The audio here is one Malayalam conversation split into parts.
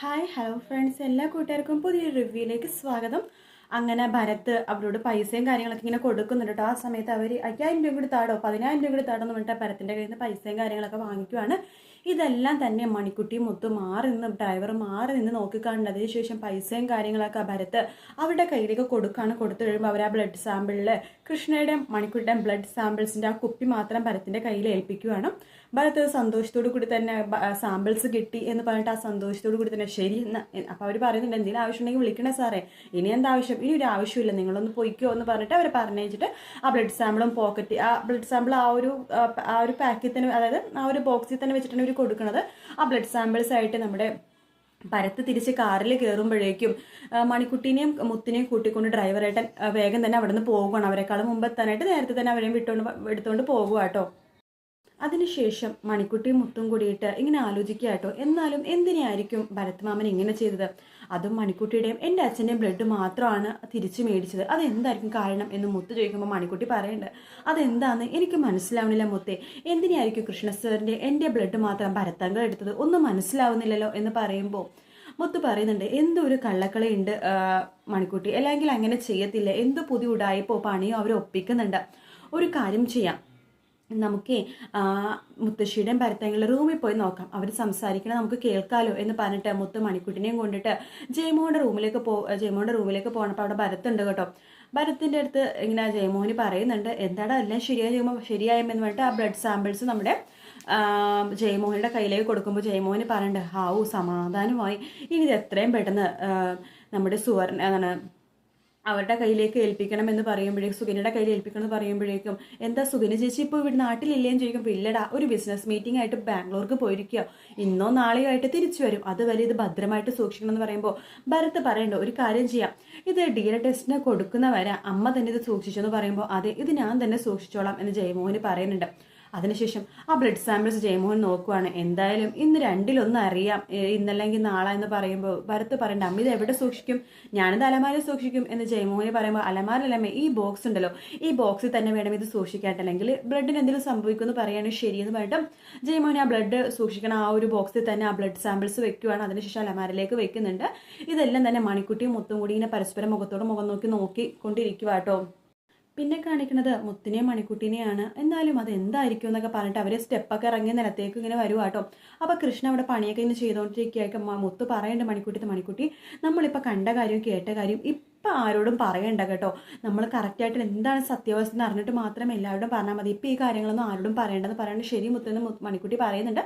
ഹായ് ഹലോ ഫ്രണ്ട്സ് എല്ലാ കൂട്ടുകാർക്കും പുതിയൊരു റിവ്യൂയിലേക്ക് സ്വാഗതം. അങ്ങനെ ഭരത് അവരോട് പൈസയും കാര്യങ്ങളൊക്കെ ഇങ്ങനെ കൊടുക്കുന്നുണ്ട് കേട്ടോ ആ സമയത്ത് അവർ അയ്യായിരം രൂപ കൂടി താടോ പതിനായിരം രൂപ കൂടി താടോ എന്ന് പറഞ്ഞിട്ട് ഭരത്തിന്റെ കയ്യിൽ നിന്ന് പൈസയും കാര്യങ്ങളൊക്കെ വാങ്ങിക്കുവാണ്. ഇതെല്ലാം തന്നെ മണിക്കുട്ടി മുത്ത് മാറി നിന്ന് ഡ്രൈവർ മാറി നിന്ന് നോക്കിക്കാണുണ്ട് അതിനുശേഷം പൈസയും കാര്യങ്ങളൊക്കെ ഭരത്ത് അവരുടെ കയ്യിലേക്ക് കൊടുക്കാണ് കൊടുത്തു കഴിയുമ്പോൾ അവർ ആ ബ്ലഡ് സാമ്പിളിൽ കൃഷ്ണയുടെ മണിക്കുട്ടിയുടെ ബ്ലഡ് സാമ്പിൾസിന്റെ ആ കുപ്പി മാത്രം ഭരത്തിന്റെ കയ്യിൽ ഏൽപ്പിക്കുകയാണ്. ഭരത് സന്തോഷത്തോടു കൂടി തന്നെ സാമ്പിൾസ് കിട്ടി എന്ന് പറഞ്ഞിട്ട് ആ സന്തോഷത്തോടു കൂടി തന്നെ ശരി എന്ന് അപ്പോൾ അവർ പറയുന്നുണ്ട് എന്തെങ്കിലും ആവശ്യമുണ്ടെങ്കിൽ വിളിക്കണേ സാറേ. ഇനി എന്താ ആവശ്യം? ഇനി ഒരു ആവശ്യമില്ല നിങ്ങളൊന്ന് പൊയ്ക്കോ എന്ന് പറഞ്ഞിട്ട് അവർ പറഞ്ഞിട്ട് ആ ബ്ലഡ് സാമ്പിളും പോക്കറ്റ് ആ ബ്ലഡ് സാമ്പിൾ ആ ഒരു ആ, ഒരു പാക്കിൽ തന്നെ അതായത് ആ ഒരു ബോക്സിൽ തന്നെ വെച്ചിട്ടാണ് കൊടുക്കുന്നത് ആ ബ്ലഡ് സാമ്പിൾസ് ആയിട്ട് നമ്മുടെ പരത്ത് തിരിച്ച് കാറിൽ കയറുമ്പോഴേക്കും മണിക്കുട്ടീനെയും മുത്തിനെയും കൂട്ടിക്കൊണ്ട് ഡ്രൈവറായിട്ട് വേഗം തന്നെ അവിടെ നിന്ന് പോകുകയാണ് അവരെക്കാളും മുമ്പ് എത്താനായിട്ട് നേരത്തെ തന്നെ അവരെയും വിട്ടുകൊണ്ട് എടുത്തുകൊണ്ട് പോകുക കേട്ടോ. അതിനുശേഷം മണിക്കുട്ടിയും മുത്തും കൂടിയിട്ട് ഇങ്ങനെ ആലോചിക്കുക കേട്ടോ എന്നാലും എന്തിനായിരിക്കും ഭരത് മാമൻ ഇങ്ങനെ ചെയ്തത്? അതും മണിക്കുട്ടിയുടെയും എന്റെ അച്ഛന്റെയും ബ്ലഡ് മാത്രമാണ് തിരിച്ചു മേടിച്ചത്. അതെന്തായിരിക്കും കാരണം എന്ന് മുത്ത് ചോദിക്കുമ്പോൾ മണിക്കുട്ടി പറയുന്നുണ്ട് അതെന്താന്ന് എനിക്ക് മനസ്സിലാവുന്നില്ല മുത്തേ. എന്തിനായിരിക്കും കൃഷ്ണ സാറിന്റെ എന്റെ ബ്ലഡ് മാത്രം ഭരത്തങ്കൾ എടുത്തത്? ഒന്നും മനസ്സിലാവുന്നില്ലല്ലോ എന്ന് പറയുമ്പോൾ മുത്ത് പറയുന്നുണ്ട് എന്തോ ഒരു കള്ളക്കളിയുണ്ട് മണിക്കുട്ടി. അല്ലെങ്കിൽ അങ്ങനെ ചെയ്യത്തില്ല. എന്തോ പുതിയ ഉടായ്പോ പണിയോ അവർ ഒപ്പിക്കുന്നുണ്ട്. ഒരു കാര്യം ചെയ്യാം. നമുക്ക് മുത്തശ്ശിയുടെയും ഭരത്തങ്ങളുടെ റൂമിൽ പോയി നോക്കാം. അവർ സംസാരിക്കണം നമുക്ക് കേൾക്കാലോ എന്ന് പറഞ്ഞിട്ട് മുത്ത് മണിക്കുട്ടിനെയും കൊണ്ടിട്ട് ജയമോഹന്റെ റൂമിലേക്ക് പോ ജയമോഹന്റെ റൂമിലേക്ക് പോകണപ്പോൾ അവിടെ ഭരത്തുണ്ട് കേട്ടോ. ഭരത്തിന്റെ അടുത്ത് ഇങ്ങനെ ജയമോഹന് പറയുന്നുണ്ട് എന്താടാ എല്ലാം ശരിയായി ചെയ്യുമ്പോൾ ശരിയായെന്ന് പറഞ്ഞിട്ട് ആ ബ്ലഡ് സാമ്പിൾസ് നമ്മുടെ ജയമോഹന്റെ കയ്യിലേക്ക് കൊടുക്കുമ്പോൾ ജയമോഹന് പറയണ്ട് ഹാവു സമാധാനമായി. ഇനി ഇത് എത്രയും പെട്ടെന്ന് നമ്മുടെ സുവർണ അവരുടെ കയ്യിലേക്ക് ഏൽപ്പിക്കണം എന്ന് പറയുമ്പോഴേക്കും സുഗിനയുടെ കയ്യിൽ ഏൽപ്പിക്കണം എന്ന് പറയുമ്പോഴേക്കും എന്താ സുഗിന ചേച്ചി ഇപ്പോൾ ഇവിടെ നാട്ടിലില്ലേന്ന് ചോദിക്കുമ്പോൾ ഇല്ലടാ ഒരു ബിസിനസ് മീറ്റിംഗ് ആയിട്ട് ബാംഗ്ലൂർക്ക് പോയിരിക്കുക ഇന്നോ നാളെയോ ആയിട്ട് തിരിച്ചു വരും. അതുവരെ ഇത് ഭദ്രമായിട്ട് സൂക്ഷിക്കണം എന്ന് പറയുമ്പോൾ ഭരത് പറയണ്ട ഒരു കാര്യം ചെയ്യാം. ഇത് ഡി എ ടെസ്റ്റിന് കൊടുക്കുന്നവരെ. അമ്മ തന്നെ ഇത് സൂക്ഷിച്ചു എന്ന് പറയുമ്പോൾ അതെ ഇത് ഞാൻ തന്നെ സൂക്ഷിച്ചോളാം എന്ന് ജയമോഹന് പറയുന്നുണ്ട്. അതിനുശേഷം ആ ബ്ലഡ് സാമ്പിൾസ് ജയമോഹൻ നോക്കുവാണ്. എന്തായാലും ഇന്ന് രണ്ടിലൊന്ന് അറിയാം. ഇന്നല്ലെങ്കിൽ നാളെ എന്ന് പറയുമ്പോൾ ഭരത്ത് പറയണ്ട അമ്മ ഇത് എവിടെ സൂക്ഷിക്കും? ഞാനിത് അലമാരിൽ സൂക്ഷിക്കും. എന്ന് ജയമോഹന് പറയുമ്പോൾ അലമാരിലമ്മ ഈ ബോക്സ് ഉണ്ടല്ലോ. ഈ ബോക്സിൽ തന്നെ വേണം ഇത് സൂക്ഷിക്കാട്ട് അല്ലെങ്കിൽ ബ്ലഡിന് എന്തെങ്കിലും സംഭവിക്കുമെന്ന് പറയുകയാണ് ശരിയെന്ന് പറഞ്ഞിട്ട് ജയമോഹൻ ആ ബ്ലഡ് സൂക്ഷിക്കണം ആ ഒരു ബോക്സിൽ തന്നെ ആ ബ്ലഡ് സാമ്പിൾസ് വെക്കുവാണ്. അതിനുശേഷം അലമാരിലേക്ക് വെക്കുന്നുണ്ട്. ഇതെല്ലാം തന്നെ മണിക്കുട്ടിയും മുത്തും കൂടി ഇങ്ങനെ പരസ്പരം മുഖത്തോട് മുഖം നോക്കി നോക്കിക്കൊണ്ടിരിക്കുക കേട്ടോ. പിന്നെ കാണിക്കുന്നത് മുത്തിനെയും മണിക്കുട്ടിനെയാണ്. എന്നാലും അത് എന്തായിരിക്കും എന്നൊക്കെ പറഞ്ഞിട്ട് അവർ സ്റ്റെപ്പൊക്കെ ഇറങ്ങി നിലത്തേക്ക് ഇങ്ങനെ വരുവാ കേട്ടോ അപ്പോൾ കൃഷ്ണ അവിടെ പണിയൊക്കെ ഇങ്ങനെ ചെയ്തുകൊണ്ടിരിക്കുകയൊക്കെ മുത്ത് പറയേണ്ട മണിക്കുട്ടി മണിക്കുട്ടി നമ്മളിപ്പോൾ കണ്ട കാര്യം കേട്ട കാര്യം ഇപ്പം ആരോടും പറയണ്ട കേട്ടോ. നമ്മൾ കറക്റ്റായിട്ട് എന്താണ് സത്യാവസ്ഥ എന്ന് അറിഞ്ഞിട്ട് മാത്രം എല്ലാവരോടും പറഞ്ഞാൽ മതി. ഇപ്പം ഈ കാര്യങ്ങളൊന്നും ആരോടും പറയേണ്ടെന്ന് പറയുന്നത് ശരി മുത്തെന്ന് മണിക്കുട്ടി പറയുന്നുണ്ട്.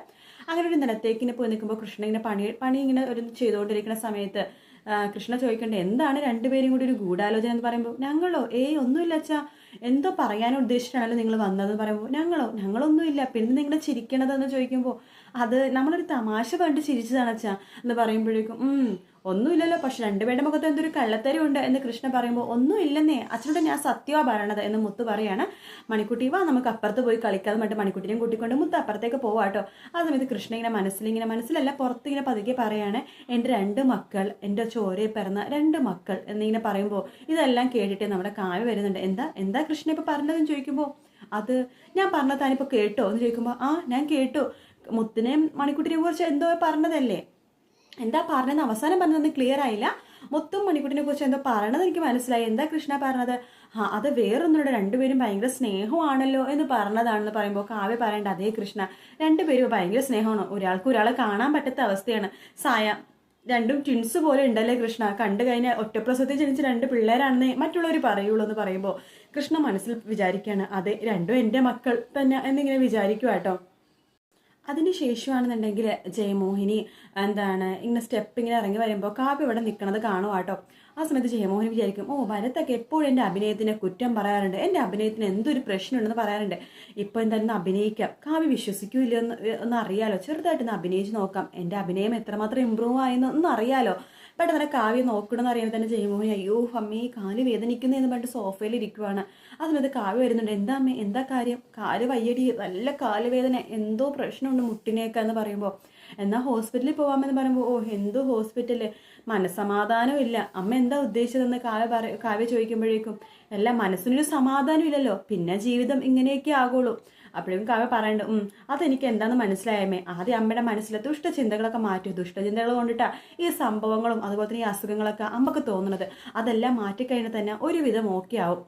അങ്ങനെ ഒരു നിലത്തേക്ക് ഇങ്ങനെ പോയി നിൽക്കുമ്പോൾ കൃഷ്ണ ഇങ്ങനെ പണി പണി ഇങ്ങനെ ഒരു ചെയ്തുകൊണ്ടിരിക്കുന്ന സമയത്ത് കൃഷ്ണ ചോദിക്കണ്ടേ എന്താണ് രണ്ടുപേരും കൂടി ഒരു ഗൂഢാലോചന എന്ന് പറയുമ്പോൾ ഞങ്ങളോ? ഏയ് ഒന്നുമില്ല അച്ഛാ. എന്തോ പറയാൻ ഉദ്ദേശിച്ചിട്ടാണല്ലോ നിങ്ങൾ വന്നതെന്ന് പറയുമ്പോൾ ഞങ്ങളോ? ഞങ്ങളൊന്നുമില്ല. പിന്നെ നിങ്ങൾ ചിരിക്കണതെന്ന് ചോദിക്കുമ്പോൾ അത് നമ്മളൊരു തമാശ പറഞ്ഞിട്ട് ചിരിച്ചതാണ് അച്ഛാ. എന്ന് പറയുമ്പോഴേക്കും ഒന്നുമില്ലല്ലോ പക്ഷെ രണ്ടുപേരുടെ മുഖത്ത് എന്തൊരു കള്ളത്തരം ഉണ്ട് എന്ന് കൃഷ്ണ പറയുമ്പോൾ ഒന്നും ഇല്ലെന്നേ അച്ഛനോട് ഞാൻ സത്യമാ പറയണത് എന്ന് മുത്ത് പറയാണ്. മണിക്കുട്ടി വാ നമുക്ക് അപ്പുറത്ത് പോയി കളിക്കാതെ മറ്റേ മണിക്കുട്ടിനെയും കൂട്ടിക്കൊണ്ട് മുത്ത് അപ്പുറത്തേക്ക് പോവാട്ടോ ആ സമയത്ത് കൃഷ്ണ ഇങ്ങനെ മനസ്സിൽ ഇങ്ങനെ മനസ്സിലല്ല പുറത്ത് ഇങ്ങനെ പതുക്കെ പറയാണ് എന്റെ രണ്ട് മക്കൾ എന്റെ ചോരയെ പിറന്ന രണ്ട് മക്കൾ എന്നിങ്ങനെ പറയുമ്പോൾ ഇതെല്ലാം കേട്ടിട്ട് നമ്മുടെ കാവ് വരുന്നുണ്ട്. എന്താ എന്താ കൃഷ്ണ ഇപ്പോൾ പറഞ്ഞതെന്ന് ചോദിക്കുമ്പോൾ അത് ഞാൻ പറഞ്ഞ താനിപ്പോൾ കേട്ടോ? എന്ന് ചോദിക്കുമ്പോൾ ആ ഞാൻ കേട്ടു. മുത്തിനെയും മണിക്കുട്ടിനെയും കുറിച്ച് എന്തോ പറഞ്ഞതല്ലേ? എന്താ പറഞ്ഞതെന്ന് അവസാനം പറഞ്ഞതെന്ന് ക്ലിയർ ആയില്ല. മൊത്തം മണിക്കുട്ടിനെ കുറിച്ച് എന്തോ പറയണത് എനിക്ക് മനസ്സിലായി. എന്താ കൃഷ്ണ പറഞ്ഞത്? ആ അത് വേറൊന്നുകൂടെ രണ്ടുപേരും ഭയങ്കര സ്നേഹമാണല്ലോ എന്ന് പറഞ്ഞതാണെന്ന് പറയുമ്പോൾ കാവ്യ പറയേണ്ട അതേ കൃഷ്ണ. രണ്ടുപേരും ഭയങ്കര സ്നേഹമാണ്. ഒരാൾക്ക് ഒരാളെ കാണാൻ പറ്റാത്ത അവസ്ഥയാണ്. സായ രണ്ടും ട്വിൻസ് പോലെ ഉണ്ടല്ലേ കൃഷ്ണ? കണ്ടു കഴിഞ്ഞാൽ ഒറ്റപ്രസവത്തിൽ ജനിച്ച രണ്ട് പിള്ളേരാണെന്നേ മറ്റുള്ളവർ പറയുള്ളൂ എന്ന് പറയുമ്പോൾ കൃഷ്ണ മനസ്സിൽ വിചാരിക്കുകയാണ് അതെ രണ്ടും എന്റെ മക്കൾ തന്നെ എന്നിങ്ങനെ വിചാരിക്കുക കേട്ടോ അതിനുശേഷമാണെന്നുണ്ടെങ്കിൽ ജയമോഹിനി എന്താണ് ഇങ്ങനെ സ്റ്റെപ്പ് ഇങ്ങനെ ഇറങ്ങി വരുമ്പോൾ കാപ്പി ഇവിടെ നിൽക്കണത് കാണും കേട്ടോ ആ സമയത്ത് ജയമോഹിനി വിചാരിക്കും ഓ ഭരത്തൊക്കെ എപ്പോഴും എന്റെ അഭിനയത്തിനെ കുറ്റം പറയാറുണ്ട്. എന്റെ അഭിനയത്തിന് എന്തൊരു പ്രശ്നമുണ്ടെന്ന് പറയാറുണ്ട്. ഇപ്പോൾ എന്തായാലും അഭിനയിക്കാം. കാവ്യ വിശ്വസിക്കൂല്ലോ എന്ന് ഒന്ന് അറിയാലോ. ചെറുതായിട്ടൊന്ന് അഭിനയിച്ച് നോക്കാം. എന്റെ അഭിനയം എത്രമാത്രം ഇമ്പ്രൂവ് ആയെന്ന് ഒന്ന് അറിയാലോ. പെട്ടെന്ന് തന്നെ കാവ്യ നോക്കണമെന്ന് അറിയുമ്പോൾ തന്നെ ജയമോഹൻ അയ്യോ അമ്മേ കാൽ വേദനിക്കുന്നു എന്ന് പറഞ്ഞിട്ട് സോഫയിൽ ഇരിക്കുവാണ്. അതിനകത്ത് കാവ്യ വരുന്നുണ്ട്. എന്താ അമ്മേ? എന്താ കാര്യം? കാൽ വയ്യടി. നല്ല കാൽ വേദന എന്തോ പ്രശ്നമുണ്ട് മുട്ടിനേക്ക എന്ന് പറയുമ്പോൾ എന്നാൽ ഹോസ്പിറ്റലിൽ പോവാമെന്ന് പറയുമ്പോൾ ഓ എന്തോ ഹോസ്പിറ്റൽ? മനസ്സമാധാനം ഇല്ല. അമ്മ എന്താ ഉദ്ദേശിച്ചതെന്ന് കാവ്യ പറ കാവ്യ ചോദിക്കുമ്പോഴേക്കും അല്ല മനസ്സിനൊരു സമാധാനം ഇല്ലല്ലോ. പിന്നെ ജീവിതം ഇങ്ങനെയൊക്കെ ആകുള്ളൂ. അപ്പോഴും കാവ്യ പറയണ്ട അതെനിക്ക് എന്താണെന്ന് മനസ്സിലായമേ ആദ്യം അമ്മയുടെ മനസ്സിലെ ദുഷ്ടചിന്തകളൊക്കെ മാറ്റി. ദുഷ്ടചിന്തകൾ കൊണ്ടിട്ടാ ഈ സംഭവങ്ങളും അതുപോലെ തന്നെ ഈ അസുഖങ്ങളൊക്കെ അമ്മയ്ക്ക് തോന്നുന്നത് അതെല്ലാം മാറ്റിക്കഴിഞ്ഞാൽ തന്നെ ഒരുവിധം ഓക്കെ ആവും.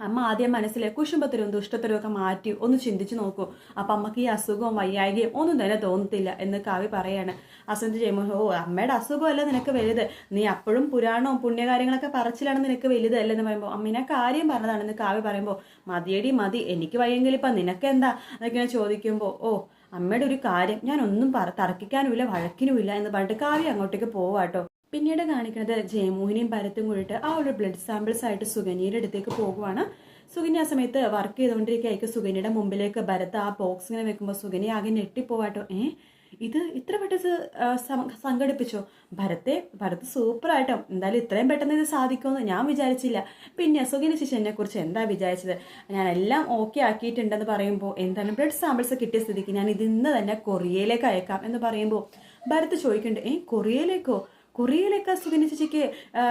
അമ്മ ആദ്യം മനസ്സിലെ കുശുംബത്തിലും ദുഷ്ടത്തിലും ഒക്കെ മാറ്റി ഒന്ന് ചിന്തിച്ചു നോക്കൂ. അപ്പം അമ്മയ്ക്ക് ഈ അസുഖവും വയ്യായികയും ഒന്നും തന്നെ തോന്നത്തില്ല എന്ന് കാവ്യ പറയാണ്. അസുഖം ചെയ്യുമ്പോൾ ഓ അമ്മയുടെ അസുഖമല്ല നിനക്ക് വലുത്. നീ അപ്പോഴും പുരാണവും പുണ്യകാര്യങ്ങളൊക്കെ പറച്ചിലാണ് നിനക്ക് വലുത് അല്ലെന്ന് പറയുമ്പോൾ അമ്മീനെ കാര്യം പറഞ്ഞതാണെന്ന് കാവ്യ പറയുമ്പോൾ മതിയടി മതി. എനിക്ക് വയ്യെങ്കിൽ ഇപ്പം നിനക്ക് എന്താ? എന്നൊക്കെ ചോദിക്കുമ്പോൾ ഓ അമ്മയുടെ ഒരു കാര്യം ഞാൻ ഒന്നും പറ തർക്കിക്കാനുമില്ല വഴക്കിനുമില്ല എന്ന് പറഞ്ഞിട്ട് കാവ്യ അങ്ങോട്ടേക്ക് പോവാട്ടോ. പിന്നീട് കാണിക്കുന്നത് ജയമോഹിനിയും ഭരത്തും കൂടിയിട്ട് ആ ഒരു ബ്ലഡ് സാമ്പിൾസ് ആയിട്ട് സുഗന്യയുടെ അടുത്തേക്ക് പോകുവാണ്. സുഗന്യ ആ സമയത്ത് വർക്ക് ചെയ്തുകൊണ്ടിരിക്കുകയായിരിക്കും. സുഗന്യയുടെ മുമ്പിലേക്ക് ഭരത് ആ ബോക്സ് ഇങ്ങനെ വെക്കുമ്പോൾ സുഗന്യ ആകെ ഞെട്ടിപ്പോവാട്ടോ. ഏ ഇത് ഇത്ര പെട്ടെന്ന് സംഘടിപ്പിച്ചോ? ഭരത്തെ ഭരത് സൂപ്പറായിട്ടോ എന്തായാലും ഇത്രയും പെട്ടെന്ന് ഇത് സാധിക്കുമെന്ന് ഞാൻ വിചാരിച്ചില്ല. പിന്നെ സുഗന്യ ശിശു എന്നെ കുറിച്ച് എന്താ വിചാരിച്ചത്? ഞാൻ എല്ലാം ഓക്കെ ആക്കിയിട്ടുണ്ടെന്ന് പറയുമ്പോൾ എന്താണ് ബ്ലഡ് സാമ്പിൾസ് കിട്ടിയ സ്ഥിതിക്ക് ഞാൻ ഇത് ഇന്ന് തന്നെ കൊറിയയിലേക്ക് അയക്കാം എന്ന് പറയുമ്പോൾ ഭരത് ചോദിക്കുന്നുണ്ട് ഏ കൊറിയയിലേക്കോ? കൊറിയയിലൊക്കെ സുഗന്യ ചേച്ചിക്ക് ആ,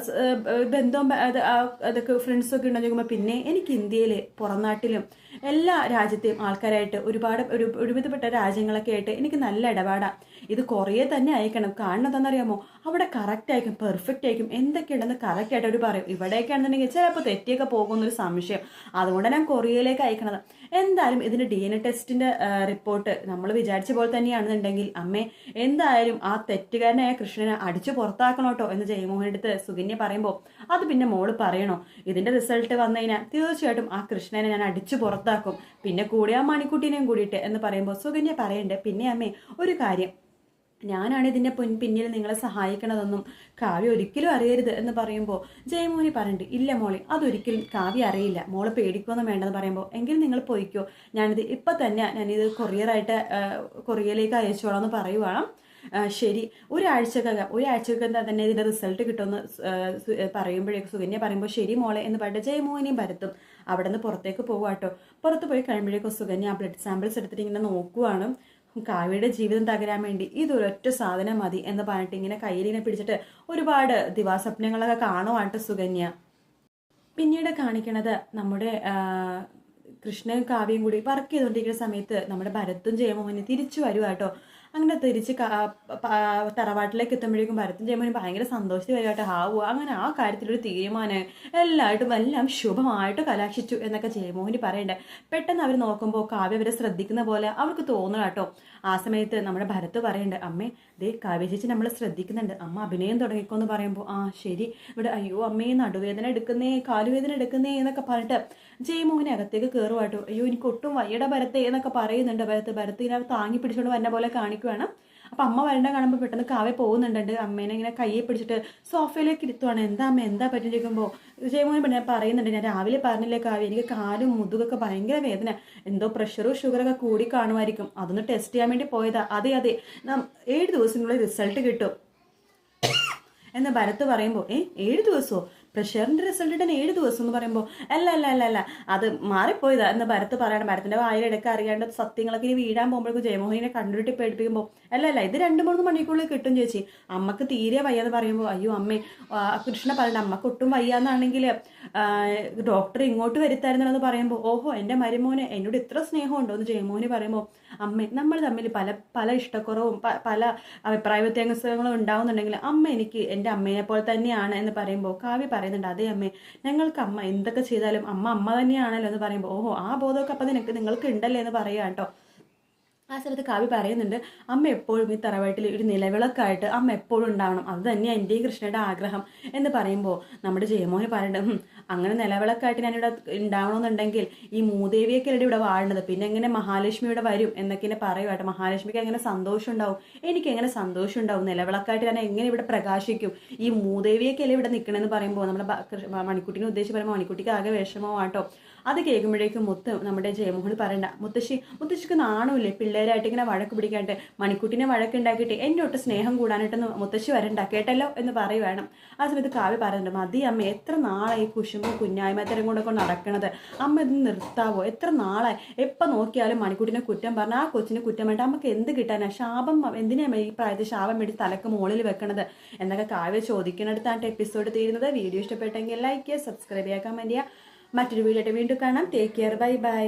സ്, ആ, ബന്ധവും ബ- അത് അതൊക്കെ ഫ്രണ്ട്സൊക്കെ ഉണ്ടെന്ന് ചോദിക്കുമ്പോൾ പിന്നെ എനിക്ക് ഇന്ത്യയിൽ പുറം നാട്ടിലും എല്ലാ രാജ്യത്തെയും ആൾക്കാരായിട്ട് ഒരുപാട് ഒരു ഒരുമിതപ്പെട്ട രാജ്യങ്ങളൊക്കെ ആയിട്ട് എനിക്ക് നല്ല ഇടപാടാണ് ഇത് കുറേ തന്നെ അയക്കണം. കാണുന്നതെന്നറിയാമോ അവിടെ കറക്റ്റ് ആയിരിക്കും പെർഫെക്റ്റ് ആയിരിക്കും. എന്തൊക്കെയുണ്ടെന്ന് കറക്റ്റ് ആയിട്ട് അവർ പറയും. ഇവിടെയൊക്കെ ആണെന്നുണ്ടെങ്കിൽ ചിലപ്പോൾ തെറ്റിയൊക്കെ പോകുന്നൊരു സംശയം. അതുകൊണ്ട് ഞാൻ കൊറിയയിലേക്ക് അയക്കണത്. എന്തായാലും ഇതിന്റെ ഡി എൻ എ ടെസ്റ്റിന്റെ റിപ്പോർട്ട് നമ്മൾ വിചാരിച്ച പോലെ തന്നെയാണെന്നുണ്ടെങ്കിൽ അമ്മേ എന്തായാലും ആ തെറ്റുകാരനായ കൃഷ്ണനെ അടിച്ചു പുറത്താക്കണം കേട്ടോ എന്ന് ജയമോഹൻ സുഗന്യ പറയുമ്പോൾ അത് പിന്നെ മോൾ പറയണോ? ഇതിന്റെ റിസൾട്ട് വന്നു കഴിഞ്ഞാൽ തീർച്ചയായിട്ടും ആ കൃഷ്ണനെ ഞാൻ അടിച്ചു പുറത്താക്കും. പിന്നെ കൂടെ ആ മണിക്കുട്ടീനെയും കൂടിയിട്ട് എന്ന് പറയുമ്പോൾ സുകന്യ പറയണ്ടേ? പിന്നെ അമ്മേ ഒരു കാര്യം. ഞാനാണ് ഇതിന്റെ പിൻ പിന്നിൽ നിങ്ങളെ സഹായിക്കണതെന്നും കാവ്യ ഒരിക്കലും അറിയരുത് എന്ന് പറയുമ്പോൾ ജയമോഹനി പറഞ്ഞിട്ട് ഇല്ല മോളെ അതൊരിക്കലും കാവ്യ അറിയില്ല. മോളെ പേടിക്കുമെന്ന് വേണ്ടെന്ന് പറയുമ്പോൾ എങ്കിൽ നിങ്ങൾ പോയിക്കോ. ഞാനിത് ഇപ്പം തന്നെ ഞാനിത് കൊറിയറായിട്ട് കൊറിയറിലേക്ക് അയച്ചോളാം എന്ന് പറയുവാണ്. ശരി. ഒരാഴ്ചക്കകം ഒരാഴ്ചക്കകം തന്നെ ഇതിന്റെ റിസൾട്ട് കിട്ടുമെന്ന് പറയുമ്പോഴേക്കും സുകന്യ പറയുമ്പോൾ ശരി മോളെ എന്ന് പറഞ്ഞിട്ട് ജയമോഹനിയും ഭരത്തും അവിടെ നിന്ന് പുറത്തേക്ക് പോവാട്ടോ പുറത്ത് പോയി കഴിയുമ്പോഴേക്കും സുകന്യ ആ ബ്ലഡ് സാമ്പിൾസ് എടുത്തിട്ട് ഇങ്ങനെ നോക്കുവാണ്. കാവ്യയുടെ ജീവിതം തകരാൻ വേണ്ടി ഇതൊരൊറ്റ സാധനം മതി എന്ന് പറഞ്ഞിട്ട് ഇങ്ങനെ കയ്യിലിങ്ങനെ പിടിച്ചിട്ട് ഒരുപാട് ദിവാസ്വപ്നങ്ങളൊക്കെ കാണുവാട്ടോ സുഗന്യ പിന്നീട് കാണിക്കണത് നമ്മുടെ കൃഷ്ണൻ കാവ്യം കൂടി വർക്ക് ചെയ്തുകൊണ്ടിരിക്കുന്ന സമയത്ത് നമ്മുടെ ഭരത്തും ജയമോഹനും തിരിച്ചു വരുവാ കേട്ടോ. അങ്ങനെ തിരിച്ച് തറവാട്ടിലേക്ക് എത്തുമ്പോഴേക്കും ഭരത്തും ചെയ്യുമ്പോൾ ഭയങ്കര സന്തോഷത്തിൽ വരുമായിട്ട് ഹാവുക അങ്ങനെ ആ കാര്യത്തിലൊരു തീരുമാനം എല്ലായിട്ടും എല്ലാം ശുഭമായിട്ട് കലാശിച്ചു എന്നൊക്കെ ജയമോഹിനി പറയണ്ടേ. പെട്ടെന്ന് അവർ നോക്കുമ്പോൾ കാവ്യ അവരെ ശ്രദ്ധിക്കുന്ന പോലെ അവർക്ക് തോന്നുക കേട്ടോ ആ സമയത്ത് നമ്മുടെ ഭരത്ത് പറയണ്ട് അമ്മേ ദേ കാവ്യ ചേച്ചി നമ്മൾ ശ്രദ്ധിക്കുന്നുണ്ട്. അമ്മ അഭിനയം തുടങ്ങിക്കോ എന്ന് പറയുമ്പോൾ ആ ശരി. ഇവിടെ അയ്യോ അമ്മേ നടുവേദന എടുക്കുന്നേ കാലുവേദന എടുക്കുന്നേ എന്നൊക്കെ പറഞ്ഞിട്ട് ജയമോഹിനെ അകത്തേക്ക് കയറുവാട്ടോ അയ്യോ എനിക്ക് ഒട്ടും വയ്യട ഭരത്തേ എന്നൊക്കെ പറയുന്നുണ്ട് ഭരത്ത് ഭരത്ത് താങ്ങി പിടിച്ചുകൊണ്ട് വരുന്ന പോലെ കാണിക്കുവാണ്. അപ്പം അമ്മ വരണ്ട കാണുമ്പോൾ പെട്ടെന്ന് കാവ്യ പോകുന്നുണ്ട്. അമ്മേനെ ഇങ്ങനെ കയ്യെ പിടിച്ചിട്ട് സോഫയിലേക്ക് ഇരുത്തുവാണ്. എന്താ അമ്മ എന്താ പറ്റി ചോദിക്കുമ്പോൾ ജയമോഹൻ പിന്നെ പറയുന്നുണ്ട് ഞാൻ രാവിലെ പറഞ്ഞില്ലേ കാവ്യ എനിക്ക് കാലും മുതുകൊക്കെ ഭയങ്കര വേദന. എന്തോ പ്രഷറും ഷുഗറൊക്കെ കൂടി കാണുമായിരിക്കും. അതൊന്ന് ടെസ്റ്റ് ചെയ്യാൻ വേണ്ടി പോയതാ. അതെ അതെ. നാം ഏഴ് ദിവസത്തിനുള്ളിൽ റിസൾട്ട് കിട്ടും. എന്ന് ഭരത് പറയുമ്പോൾ ഏ ഏഴ് ദിവസമോ പ്രഷറിന്റെ റിസൾട്ട് ഇടാൻ ഏഴ് ദിവസം എന്ന് പറയുമ്പോൾ അല്ല അല്ല അല്ല അല്ല അത് മാറിപ്പോയതാ എന്ന് ഭരത് പറയണം. ഭരത്തിന്റെ വായിലെടുക്ക അറിയാണ്ട് സത്യങ്ങളൊക്കെ ഇനി വീഴാൻ പോകുമ്പോഴേക്കും ജയമോഹനെ കണ്ടുപിട്ടി പേടിപ്പിക്കുമ്പോൾ അല്ല അല്ല ഇത് രണ്ട് മൂന്ന് മണിക്കൂറിൽ കിട്ടും ചേച്ചി. അമ്മയ്ക്ക് തീരെ വയ്യാന്ന് പറയുമ്പോൾ അയ്യോ അമ്മേ കൃഷ്ണ പറയണ്ട അമ്മയ്ക്ക് ഒട്ടും വയ്യാന്നാണെങ്കിൽ ഡോക്ടർ ഇങ്ങോട്ട് വരുത്തായിരുന്നെന്ന് പറയുമ്പോൾ ഓഹോ എന്റെ മരുമോനെ എന്നോട് ഇത്ര സ്നേഹമുണ്ടോ എന്ന് ജയമോഹന് പറയുമ്പോൾ അമ്മേ നമ്മൾ തമ്മിൽ പല പല ഇഷ്ടക്കുറവും പല അഭിപ്രായ വ്യത്യാസങ്ങളും ഉണ്ടാവുന്നുണ്ടെങ്കിൽ അമ്മ എനിക്ക് എന്റെ അമ്മയെ പോലെ തന്നെയാണ് എന്ന് പറയുമ്പോൾ കാവ്യ പറയുന്നുണ്ട് അതേ അമ്മേ ഞങ്ങൾക്ക് അമ്മ എന്തൊക്കെ ചെയ്താലും അമ്മ അമ്മ തന്നെയാണല്ലോ എന്ന് പറയുമ്പോൾ ഓഹോ ആ ബോധമൊക്കെ അപ്പം നിനക്ക് നിങ്ങൾക്ക് ഉണ്ടല്ലേ എന്ന് പറയുക കേട്ടോ ആ സ്ഥലത്ത് കാവ്യ പറയുന്നുണ്ട് അമ്മ എപ്പോഴും ഈ തറവാട്ടിൽ ഒരു നിലവിളക്കായിട്ട് അമ്മ എപ്പോഴും ഉണ്ടാവണം. അത് തന്നെയാണ് എന്റെയും കൃഷ്ണയുടെ ആഗ്രഹം. എന്ന് പറയുമ്പോൾ നമ്മുടെ ജയമോഹൻ പറയുന്നത് "ഹും, അങ്ങനെ നിലവിളക്കായിട്ട് ഞാനിവിടെ ഉണ്ടാവണമെന്നുണ്ടെങ്കിൽ ഈ മൂദേവിയൊക്കെ അല്ലേ ഇവിടെ വാഴുന്നത്? പിന്നെ എങ്ങനെ മഹാലക്ഷ്മി ഇവിടെ വരും? എന്നൊക്കെ എന്നെ പറയുമായിട്ട് മഹാലക്ഷ്മിക്ക് എങ്ങനെ സന്തോഷം ഉണ്ടാവും? എനിക്ക് എങ്ങനെ സന്തോഷം ഉണ്ടാവും? നിലവിളക്കായിട്ട് ഞാൻ എങ്ങനെ ഇവിടെ പ്രകാശിക്കും? ഈ മൂദേവിയൊക്കെ അല്ലേ ഇവിടെ നിൽക്കണമെന്ന് പറയുമ്പോൾ നമ്മുടെ മണിക്കുട്ടിനെ ഉദ്ദേശിച്ച് പറയുമ്പോൾ മണിക്കുട്ടിക്ക് ആകെ വിഷമമാട്ടോ അത് കേൾക്കുമ്പോഴേക്കും മുത്ത് നമ്മുടെ ജയമോഹൻ പറയണ്ട മുത്തശ്ശി മുത്തശ്ശിക്ക് നാണമില്ലേ? പിള്ളേരായിട്ട് ഇങ്ങനെ വഴക്ക് പിടിക്കാണ്ട് മണിക്കുട്ടിനെ വഴക്കുണ്ടാക്കിയിട്ട് എന്റെ ഒട്ട് സ്നേഹം കൂടാനായിട്ടൊന്ന് മുത്തശ്ശി വരണ്ട കേട്ടല്ലോ? എന്ന് പറയുവാണ് ആ സമയത്ത് കാവ്യ പറയുന്നുണ്ട് മതി അമ്മ എത്ര നാളായി കുശുമ്പും കുഞ്ഞായ്മത്തരം കൊണ്ടൊക്കെ നടക്കണത്? അമ്മ ഇത് നിർത്താവോ? എത്ര നാളായി? എപ്പോൾ നോക്കിയാലും മണിക്കുട്ടിനെ കുറ്റം പറഞ്ഞാൽ ആ കൊച്ചിനെ കുറ്റം വേണ്ട നമുക്ക് എന്ത് കിട്ടാനാണ് ശാപം എന്തിനാ ഈ പ്രായത്തിൽ ശാപം വേണ്ടി തലക്ക് മുകളിൽ വെക്കണത്? എന്നൊക്കെ കാവ്യ ചോദിക്കുന്നിടത്താണ് എപ്പിസോഡ് തീരുന്നത്. വീഡിയോ ഇഷ്ടപ്പെട്ടെങ്കിൽ ലൈക്ക് ചെയ്യുക സബ്സ്ക്രൈബ് ചെയ്യുക കമന്റ് ചെയ്യുക. മറ്റൊരു വീഡിയോ വീണ്ടും കാണാം. Take care bye bye